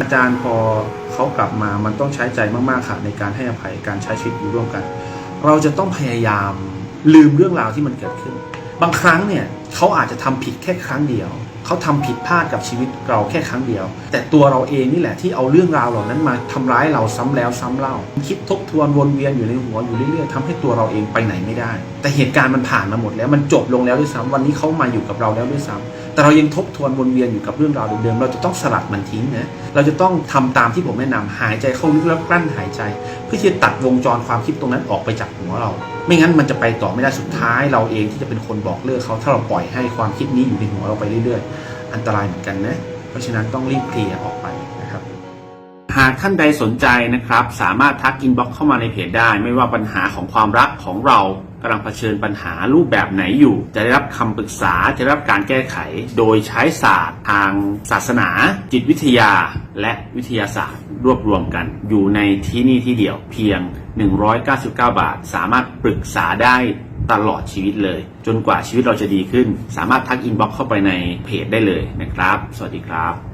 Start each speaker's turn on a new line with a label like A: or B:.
A: อาจารย์พอเขากลับมามันต้องใช้ใจมากๆค่ะในการให้อภัยการใช้ชีวิตอยู่ร่วมกัน เราจะต้องพยายามลืมเรื่องราวที่มันเกิดขึ้น บางครั้งเนี่ยเขาอาจจะทำผิดแค่ครั้งเดียวเขาทำผิดพลาดกับชีวิตเราแค่ครั้งเดียว แต่ตัวเราเองนี่แหละที่เอาเรื่องราวเหล่านั้นมาทำร้ายเราซ้ำแล้วซ้ำเล่า คิดทบทวนวนเวียนอยู่ในหัวอยู่เรื่อยๆทำให้ตัวเราเองไปไหนไม่ได้ แต่เหตุการณ์มันผ่านมาหมดแล้วมันจบลงแล้วด้วยซ้ำวันนี้เขามาอยู่กับเราแล้วด้วยซ้ำ แต่เรายังทบทวนวนเวียนอยู่กับเรื่องราวเดิมๆ เราจะต้องสลัดมันทิ้งนะ เราจะต้องทำตามที่ผมแนะนำหายใจเข้าลึกแล้วกลั้นหายใจ เพื่อที่จะตัดวงจรความคิดตรงนั้นออกไปจากหัวเรา ไม่งั้นมันจะไปต่อไม่ได้สุดท้าย เราเองที่จะเป็นคนบอกเลิกเขาถ้าเราปล่อยให้ความคิดนี้อยู่ในหัวเราไปเรื่อยๆ อันตรายเหมือนกันนะ เพราะฉะนั้นต้องรีบเคลียร์ออกไปนะครับ หากท่านใดสนใจนะครับ สามารถทักอินบ็อกเข้ามาในเพจได้ ไม่ว่าปัญหาของความรักของเรา กำลังเผชิญปัญหารูปแบบไหนอยู่ จะได้รับคำปรึกษาจะได้รับการแก้ไข โดยใช้ศาสตร์ทางศาสนา จิตวิทยา และวิทยาศาสตร์ รวบรวมกัน อยู่ในที่นี่ที่เดียวเพียง 199 บาท สามารถปรึกษาได้ตลอดชีวิตเลย จนกว่าชีวิตเราจะดีขึ้น สามารถทักอินบ็อกเข้าไปในเพจได้เลยนะครับ สวัสดีครับ